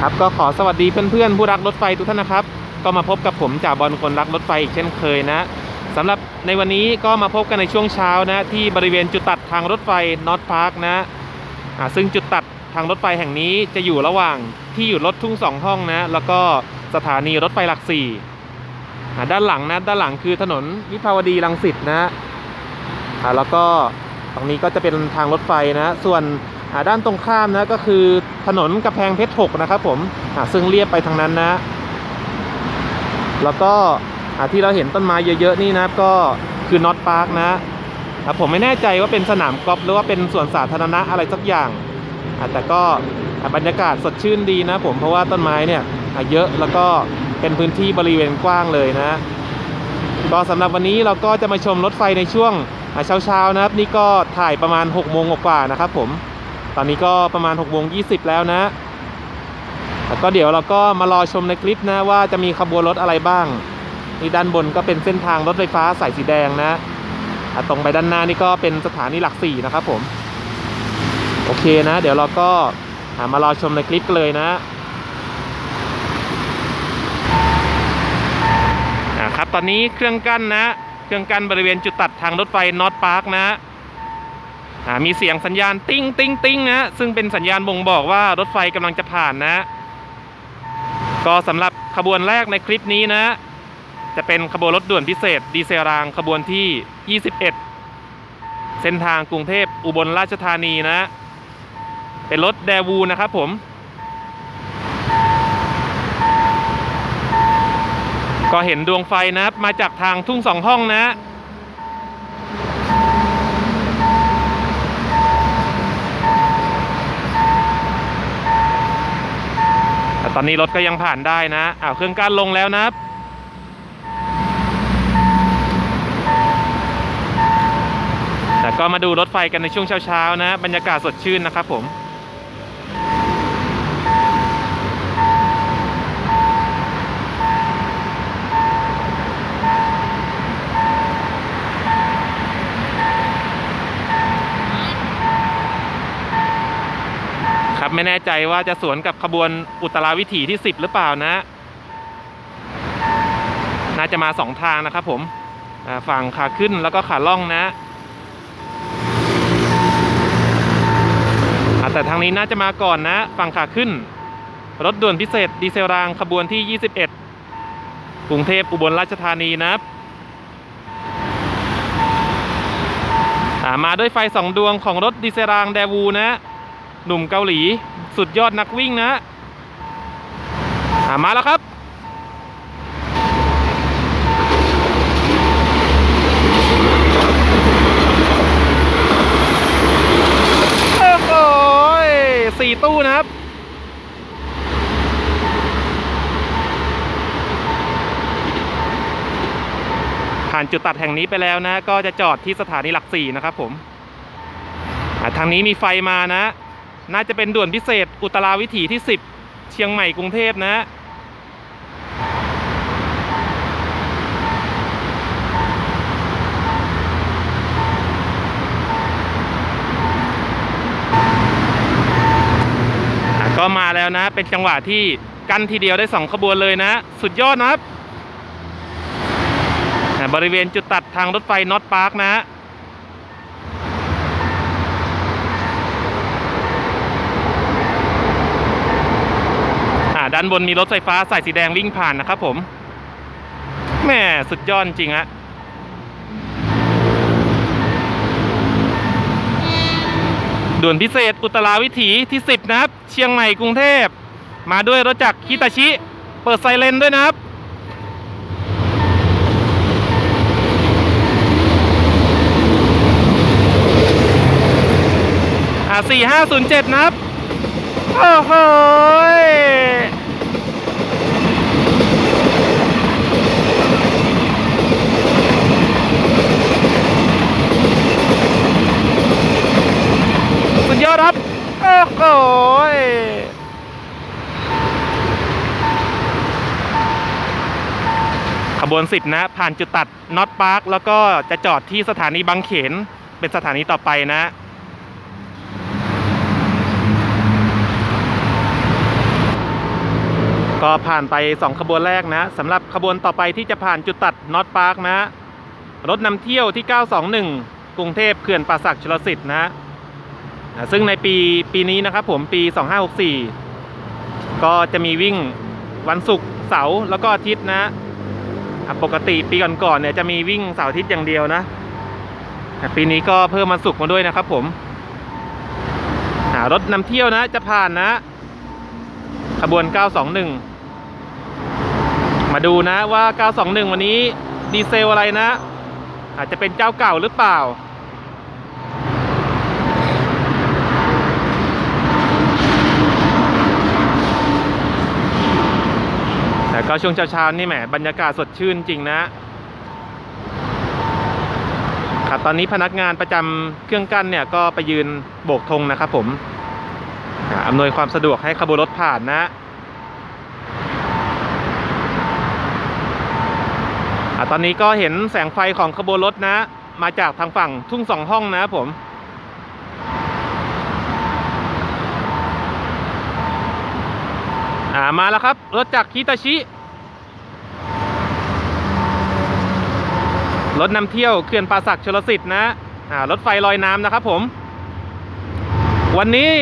ครับก็ขอสวัสดีเพื่อนๆผู้รักรถไฟทุกท่านนะครับ ก็มาพบกับผมจ่าบอลคนรักรถไฟอีกเช่นเคยนะสำหรับในวันนี้ก็มาพบกันในช่วงเช้านะที่บริเวณจุดตัดทางรถไฟนอตพาร์คนะอ่าซึ่งจุดตัดทางรถไฟแห่งนี้จะอยู่ระหว่างที่อยู่รถทุ่งสองห้องนะแล้วก็สถานีรถไฟหลักสี่ด้านหลังนะด้านหลังคือถนนวิภาวดีรังสิตนะแล้วก็ตรงนี้ก็จะเป็นทางรถไฟนะ ส่วน ด้านตรงข้ามนะก็คือถนนกำแพงเพชรหกนะครับผมซึ่งเลียบไปทางนั้นนะ แล้วก็ที่เราเห็นต้นไม้เยอะๆนี่นะก็คือน็อตพาร์คนะผมไม่แน่ใจว่าเป็นสนามกอล์ฟหรือว่าเป็นสวนสาธารณะอะไรสักอย่างแต่ก็บรรยากาศสดชื่นดีนะผมเพราะว่าต้นไม้เนี่ยเยอะแล้วก็เป็นพื้นที่บริเวณกว้างเลยนะก็สำหรับวันนี้เราก็จะมาชมรถไฟในช่วงเช้าเช้าๆนะครับ นี่ก็ถ่ายประมาณ6โมงกว่านะครับผม ตอนนี้ก็ประมาณ6โมง20แล้วนะ แล้วก็เดี๋ยวเราก็มารอชมในคลิปนะว่าจะมีขบวนรถอะไรบ้าง นี่ด้านบนก็เป็นเส้นทางรถไฟฟ้าสายสีแดงนะตรงไปด้านหน้านี่ก็เป็นสถานีหลักสี่นะครับผม โอเคนะ เดี๋ยวเราก็มารอชมในคลิปกันเลยนะอะครับตอนนี้เครื่องกั้นนะ เครื่องกั้นบริเวณจุดตัดทางรถไฟนอตพาร์คนะ มีเสียงสัญญาณติ้งติ้งติ้งนะซึ่งเป็นสัญญาณบ่งบอกว่ารถไฟกำลังจะผ่านนะ ก็สำหรับขบวนแรกในคลิปนี้นะ จะเป็นขบวนรถด่วนพิเศษ ดีเซลรางขบวนที่ 21 เส้นทางกรุงเทพอุบลราชธานีนะ เป็นรถแดวูนะครับผม ก็เห็นดวงไฟนะครับมาจากทางทุ่งสองห้องนะ แต่ต อนนี้รถก็ยังผ่านได้นะอ้าวเครื่องกั้นลงแล้วนะแต่ก็มาดูรถไฟกันในช่วงเช้าๆนะ บรรยากาศสดชื่นนะครับผม ครับ ไม่แน่ใจว่าจะสวนกับขบวนอุตราวิถีที่ 10 หรือเปล่านะ น่าจะมาสองทางนะครับผมฝั่งขาขึ้นแล้วก็ขาล่องนะแต่ทางนี้น่าจะมาก่อนนะ ฝั่งขาขึ้น รถด่วนพิเศษดีเซลรางขบวนที่ 21 กรุงเทพอุบลราชธานีนะครับมาด้วยไฟสองดวงของรถดีเซลรางแดวูนะ หนุ่มเกาหลี สุดยอดนักวิ่งนะามาแล้วครับโอ้โหสี่ตู้นะครับผ่านจุดตัดแห่งนี้ไปแล้วนะ ก็จะจอดที่สถานีหลักสี่นะครับผมทางนี้มีไฟมานะ น่าจะเป็นด่วนพิเศษอุตราวิถีที่ 10 เชียงใหม่กรุงเทพนะอะก็มาแล้วนะ เป็นจังหวะที่กั้นทีเดียวได้ 2 ขบวนเลยนะ สุดยอดนะครับ บริเวณจุดตัดทางรถไฟน็อตพาร์คนะ ด้านบนมีรถไฟฟ้าสายสีแดงวิ่งผ่านนะครับผมแม่สุดยอดจริงฮะด่วนพิเศษอุตราวิถีที่ 10 นะครับ เชียงใหม่กรุงเทพ มาด้วยรถจักรคิตาชิ เปิดไซเรนด้วยนะครับ อ่า4507 นะครับ โอ้โห ยสุดยอดครับ โอ้โหยขบวนสิบนะ ผ่านจุดตัดน็อตพาร์คแล้วก็จะจอดที่สถานีบางเขน เป็นสถานีต่อไปนะก็ผ่านไป 2 ขบวนแรกนะสำหรับขบวนต่อไปที่จะผ่านจุดตัดน็อตพาร์คนะ รถนำเที่ยวที่ 921 กรุงเทพเขื่อนป่าสักชลสิทธิ์นะ ซึ่งในปีปีนี้นะครับผมปี 2564 ก็จะมีวิ่งวันศุกร์เสาร์แล้วก็อาทิตย์นะปกติปีก่อนๆเนี่ยจะมีวิ่งเสาร์อาทิตย์อย่างเดียวนะแต่ปีนี้ก็เพิ่มวันศุกร์มาด้วยนะครับผมรถนำเที่ยวนะจะผ่านนะ ขบวน 921 มาดูนะว่า 921 วันนี้ดีเซลอะไรนะ อาจจะเป็นเจ้าเก่าหรือเปล่า ก็ช่วงเช้าๆนี่แหมบรรยากาศสดชื่นจริงนะครับตอนนี้พนักงานประจำเครื่องกั้นเนี่ยก็ไปยืนโบกธงนะครับผมอำนวยความสะดวกให้ขบวนรถผ่านนะอตอนนี้ก็เห็นแสงไฟของขบวนรถนะ มาจากทางฝั่งทุ่งสองห้องนะครับผมอ่ามาแล้วครับ รถจากคิตาชิ รถนำเที่ยวเขื่อนป่าสักชลสิทธิ์นะอ่ารถไฟลอยน้ำนะครับผม วันนี้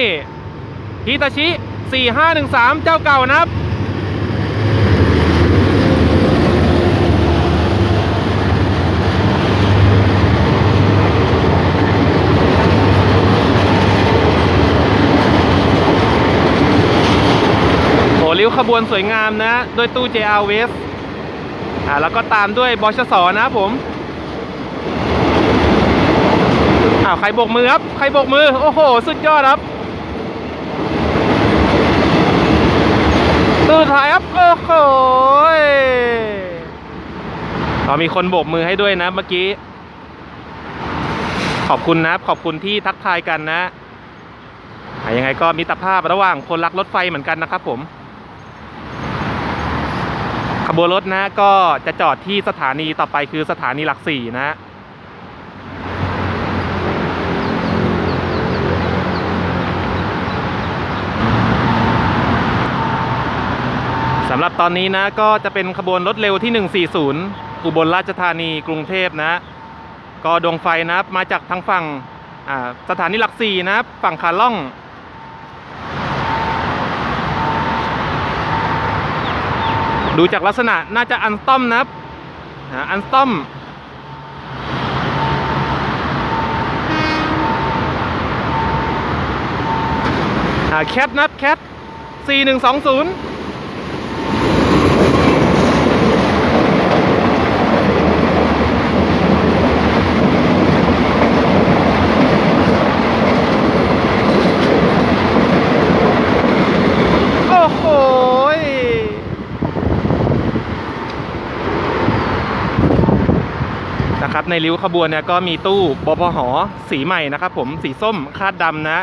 ฮิตาชิ 4513 เจ้าเก่านะครับโหริ้วขบวนสวยงามนะ ด้วยตู้ JR West อ่าแล้วก็ตามด้วยบชสนะครับผม อ้าวใครโบกมือครับ ใครโบกมือ โอ้โห สุดยอดครับสุดท้ายครับ โอ้โหอ๋อมีคนโบกมือให้ด้วยนะเมื่อกี้ ขอบคุณนะขอบคุณที่ทักทายกันนะอะยังไงก็มิตรภาพระหว่างคนรักรถไฟเหมือนกันนะครับผม ขบวนรถนะก็จะจอดที่สถานีต่อไปคือสถานีหลักสี่นะำหรับตอนนี้นะก็จะเป็นขบวนรถเร็วที่ 140 อุบลราชธานีกรุงเทพนะ ก็ดวงไฟนะมาจากทางฝั่งสถานีหลักสี่นะฝั่งขาล่องดูจากลักษณะน่าจะอันสตอมนะครับอันสตอม แคทนะครับแคท 4120 โอ้โหยนะครับ ในริ้วขบวนเนี่ยก็มีตู้บพหสีใหม่นะครับผมสีส้มคาดดำนะ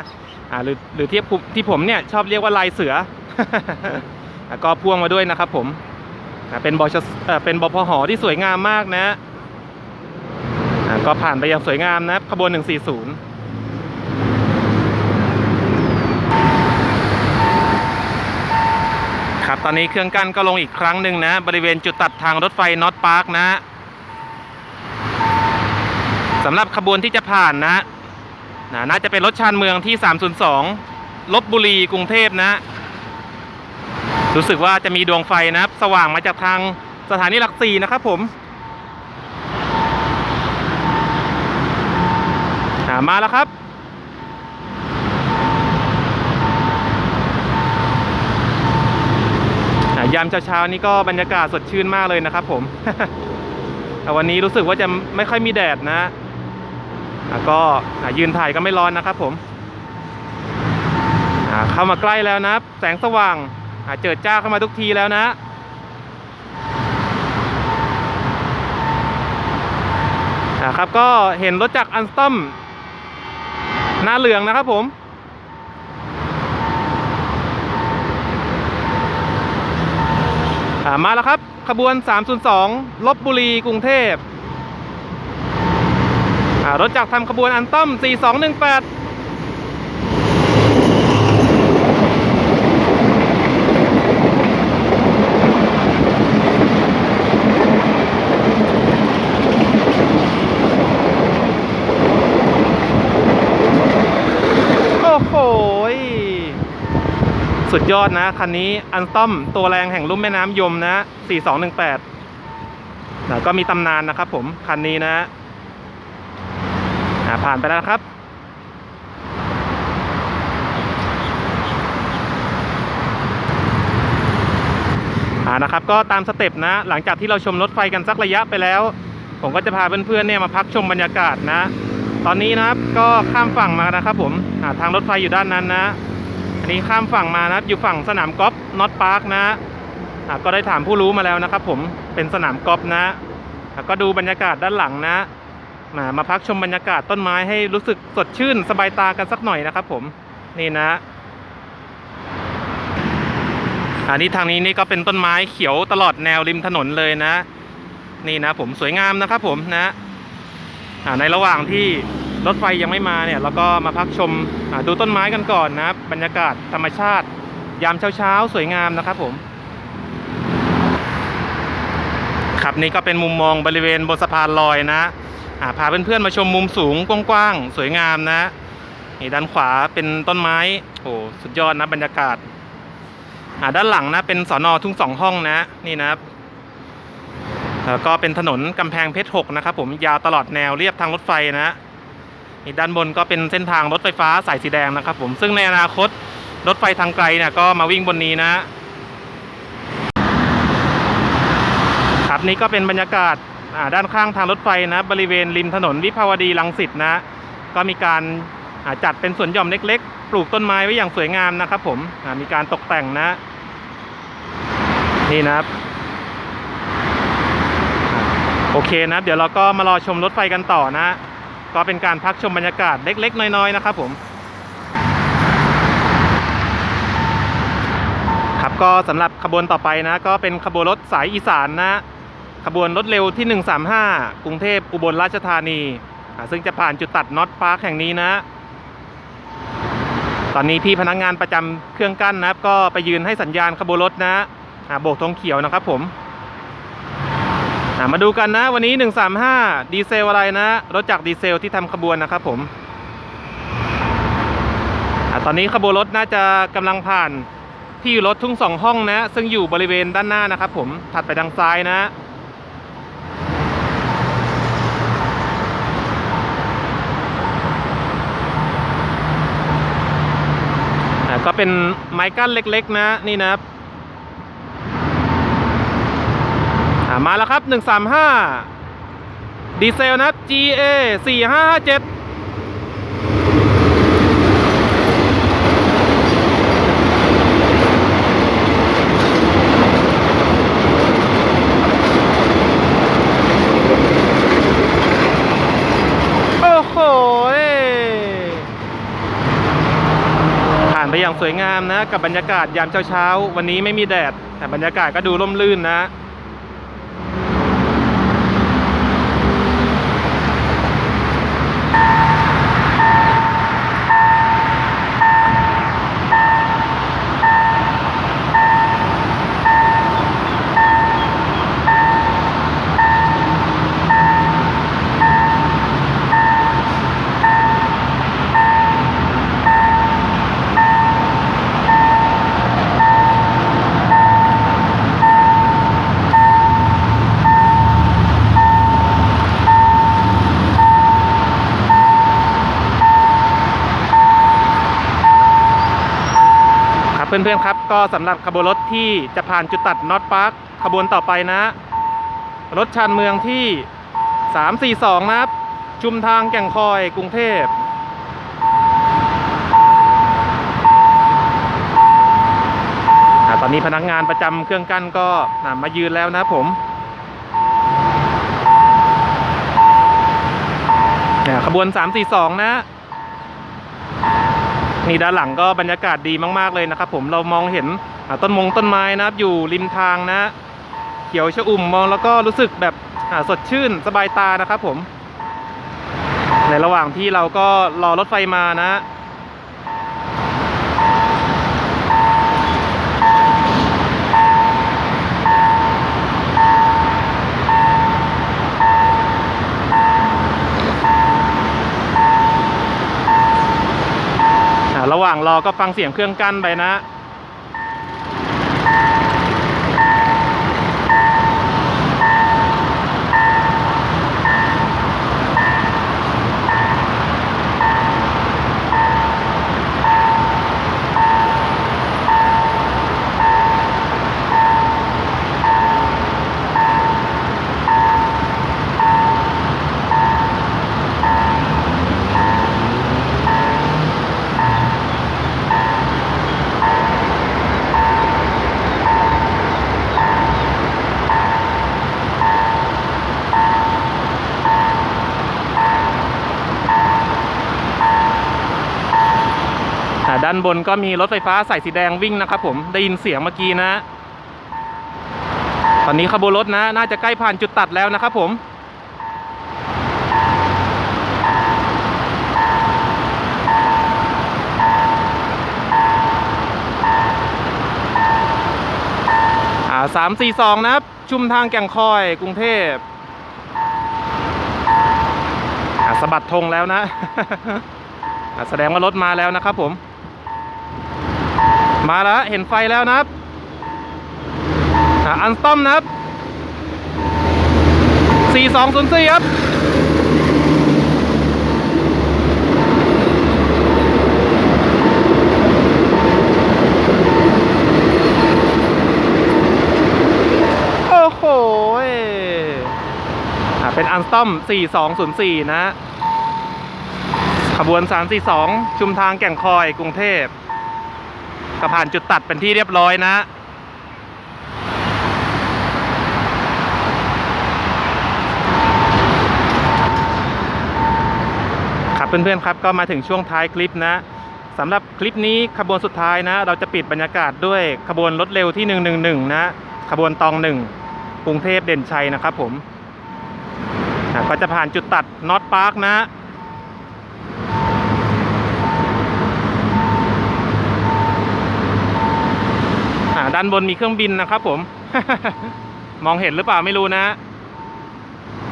อ่าหรือหรือที่ที่ผมเนี่ยชอบเรียกว่าลายเสือก็พ่วงมาด้วยนะครับผมเป็นบชเอ่อเป็นบพหที่สวยงามมากนะก็ผ่านไปอย่างสวยงามนะขบวน 140ครับตอนนี้เครื่องกั้นก็ลงอีกครั้งหนึ่งนะ บริเวณจุดตัดทางรถไฟนอตพาร์คนะ สำหรับขบวนที่จะผ่านนะนะน่าจะเป็นรถชานเมืองที่ 302ลบบุรีกรุงเทพนะ รู้สึกว่าจะมีดวงไฟนะครับ สว่างมาจากทางสถานีหลักสี่นะครับผมามาแล้วครับยามเช้าๆนี้ก็บรรยากาศสดชื่นมากเลยนะครับผม แต่วันนี้รู้สึกว่าจะไม่ค่อยมีแดดนะ ก็ยืนถ่ายก็ไม่ร้อนนะครับผมเข้ามาใกล้แล้วนะแสงสว่างเจิดจ้าเข้ามาทุกทีแล้วนะอะครับก็เห็นรถจักรอันสตอมหน้าเหลืองนะครับผมมาแล้วครับ ขบวน 302 ลบบุรี กรุงเทพ รถจักรทำขบวนอันต้อม 4218ุดยอดนะ คันนี้อันต้อมตัวแรงแห่งลุ่มแม่น้ำยมนะ 4218นะก็มีตำนานนะครับผม คันนี้นะ ผ่านไปแล้วครับ อ่านะครับก็ตามสเต็ปนะ หลังจากที่เราชมรถไฟกันสักระยะไปแล้ว ผมก็จะพาเพื่อนๆเนี่ยมาพักชมบรรยากาศนะ ตอนนี้นะครับก็ข้ามฝั่งมานะครับผมอ่าทางรถไฟอยู่ด้านนั้นนะอันนี้ข้ามฝั่งมานะครับอยู่ฝั่งสนามกอล์ฟน็อตพาร์คนะอ่าก็ได้ถามผู้รู้มาแล้วนะครับผมเป็นสนามกอล์ฟนะก็ดูบรรยากาศด้านหลังนะ มามาพักชมบรรยากาศต้นไม้ให้รู้สึกสดชื่นสบายตากันสักหน่อยนะครับผมนี่นะอันนี้ทางนี้นี่ก็เป็นต้นไม้เขียวตลอดแนวริมถนนเลยนะ นี่นะผมสวยงามนะครับผมนะในระหว่างที่รถไฟยังไม่มาเนี่ยเราก็มาพักชมดูต้นไม้กันก่อนนะบรรยากาศธรรมชาติ ยามเช้าๆ สวยงามนะครับผมครับนี่ก็เป็นมุมมองบริเวณบนสะพานลอยนะ พาเพื่อนๆมาชมมุมสูงกว้างๆสวยงามนะนี่ด้านขวาเป็นต้นไม้โอ้สุดยอดนะบรรยากาศาด้านหลังนะเป็นสอนอทุ่งสองห้องนะนี่นะครับแล้วก็เป็นถนนกำแพงเพชรหกนะครับผมยาวตลอดแนวเรียบทางรถไฟนะนี่ด้านบนก็เป็นเส้นทางรถไฟฟ้าสายสีแดงนะครับผมซึ่งในอนาคตรถไฟทางไกลเนี่ยก็มาวิ่งบนนี้นะครับนี่ก็เป็นบรรยากาศ ด้านข้างทางรถไฟนะบริเวณริมถนนวิภาวดีรังสิตนะ ก็มีการาจัดเป็นสวนหย่อมเล็ก ๆ ปลูกต้นไม้ไว้อย่างสวยงามนะครับผมมีการตกแต่งนะ นี่นะครับโอเคนะเดี๋ยวเราก็มารอชมรถไฟกันต่อนะ ก็เป็นการพักชมบรรยากาศเล็ก ๆ น้อย ๆ นะครับผมครับก็สำหรับขบวนต่อไปนะ ก็เป็นขบวนรถสายอีสานนะ ขบวนรถเร็วที่ 135 กรุงเทพอุบลราชธานี ซึ่งจะผ่านจุดตัดน็อตพาร์คแห่งนี้นะ ตอนนี้พี่พนักงงานประจำเครื่องกั้นนะครับ ก็ไปยืนให้สัญญาณขบวนรถนะโบกธงเขียวนะครับผมมาดูกันนะวันนี้ 135 ดีเซลอะไรนะ รถจากดีเซลที่ทำขบวนนะครับผมอตอนนี้ขบวนรถน่าจะกำลังผ่านที่รถทุ่งสองห้องนะ ซึ่งอยู่บริเวณด้านหน้านะครับผมถัดไปทางซ้ายนะ ก็เป็นไม้กั้นเล็ก ๆ นะนี่นะครับมาแล้วครับ 135 ดีเซลนะครับ GA 4557 โอ้โห ผ่านไป อย่างสวยงามนะ กับบรรยากาศยามเช้าๆวันนี้ไม่มีแดด แต่บรรยากาศก็ดูร่มรื่นนะ เพื่อนๆครับ ก็สำหรับขบวนรถที่จะผ่านจุดตัดน็อตพาร์คขบวนต่อไปนะ รถชานเมืองที่ 342 นะครับ ชุมทางแก่งคอยกรุงเทพตอนนี้พนักงานประจำเครื่องกั้นก็มายืนแล้วนะครับผมขบวน 342 นะ นี่ด้านหลังก็บรรยากาศดีมากๆเลยนะครับ ผมเรามองเห็นต้นมงต้นไม้นะครับ อยู่ริมทางนะ เขียวชอุ่มมองแล้วก็รู้สึกแบบสดชื่นสบายตานะครับผม ในระหว่างที่เราก็รอรถไฟมานะ ระหว่างรอก็ฟังเสียงเครื่องกั้นไปนะานบนก็มีรถไฟฟ้าสายสีแดงวิ่งนะครับผมได้ยินเสียงเมื่อกี้นะ ตอนนี้ขบวนรถนะ น่าจะใกล้ผ่านจุดตัดแล้วนะครับผมอ่าสามสี่สองนะครับ ชุมทางแก่งคอยกรุงเทพอ่าสะบัดธงแล้วนะอ่าแสดงว่ารถมาแล้วนะครับผม มาแล้วเห็นไฟแล้วนะครับอันสตอมนะครับสี่สองศูนย์สี่ครับโอ้โหยอ่าเป็นอันสตอม 4204 นะ ขบวน 342 ชุมทางแก่งคอย กรุงเทพ ก็ผ่านจุดตัดเป็นที่เรียบร้อยนะครับเพื่อนๆครับก็มาถึงช่วงท้ายคลิปนะสำหรับคลิปนี้ขบวนสุดท้ายนะ เราจะปิดบรรยากาศด้วยขบวนรถเร็วที่ 111 นะ ขบวนตองหนึ่งกรุงเทพเด่นชัยนะครับผมก็จะผ่านจุดตัดน็อตพาร์คนะ ด้านบนมีเครื่องบินนะครับผม มองเห็นหรือเปล่าไม่รู้นะ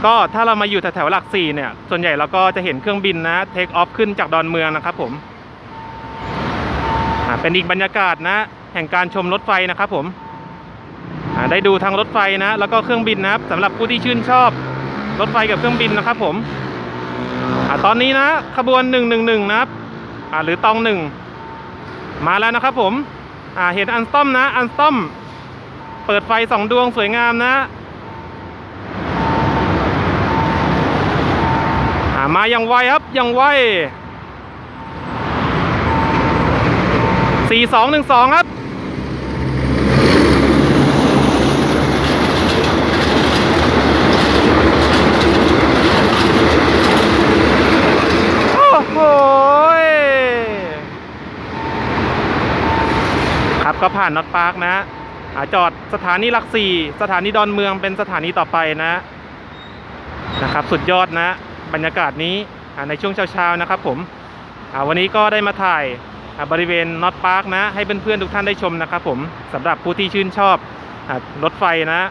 ก็ถ้าเรามาอยู่แถวๆหลักสี่เนี่ย ส่วนใหญ่เราก็จะเห็นเครื่องบินนะเทคออฟขึ้นจากดอนเมืองนะครับผมเป็นอีกบรรยากาศนะ แห่งการชมรถไฟนะครับผมได้ดูทางรถไฟนะ แล้วก็เครื่องบินนะครับสำหรับผู้ที่ชื่นชอบรถไฟกับเครื่องบินนะครับผมอตอนนี้นะขบวนหนึ่งหนึ่งหนึ่งนะครับหรือตองหนึ่งมาแล้วนะครับผม อ่าเห็นอันสตอมนะ อันสตอม เปิดไฟสองดวงสวยงามนะามาอย่างไวครับอย่างไวสี่สองหนึ่งสองครับ โอ้โห ยครับ ก็ผ่านน็อตพาร์คนะจอดสถานีหลักสี่สถานีดอนเมืองเป็นสถานีต่อไปนะนะครับ สุดยอดนะ บรรยากาศนี้ในช่วงเช้าๆนะครับ ผมวันนี้ก็ได้มาถ่ายบริเวณน็อตพาร์คนะ ให้เพื่อนๆทุกท่านได้ชมนะครับผมสำหรับผู้ที่ชื่นชอบรถไฟนะ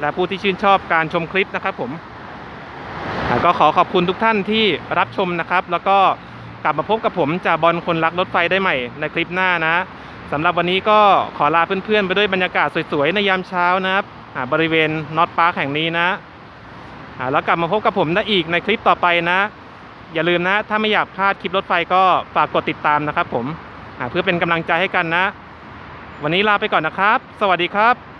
และผู้ที่ชื่นชอบการชมคลิปนะครับผมก็ขอขอบคุณทุกท่านที่รับชมนะครับ แล้วก็กลับมาพบกับผมจ่าบอลคนรักรถไฟได้ใหม่ในคลิปหน้านะ สำหรับวันนี้ก็ขอลาเพื่อนๆ ไปด้วยบรรยากาศสวยๆ ในยามเช้านะครับบริเวณน็อตพาร์คแห่งนี้นะแล้วกลับมาพบกับผมได้อีกในคลิปต่อไปนะ อย่าลืมนะ ถ้าไม่อยากพลาดคลิปรถไฟก็ฝากกดติดตามนะครับผมเพื่อเป็นกำลังใจให้กันนะ วันนี้ลาไปก่อนนะครับ สวัสดีครับ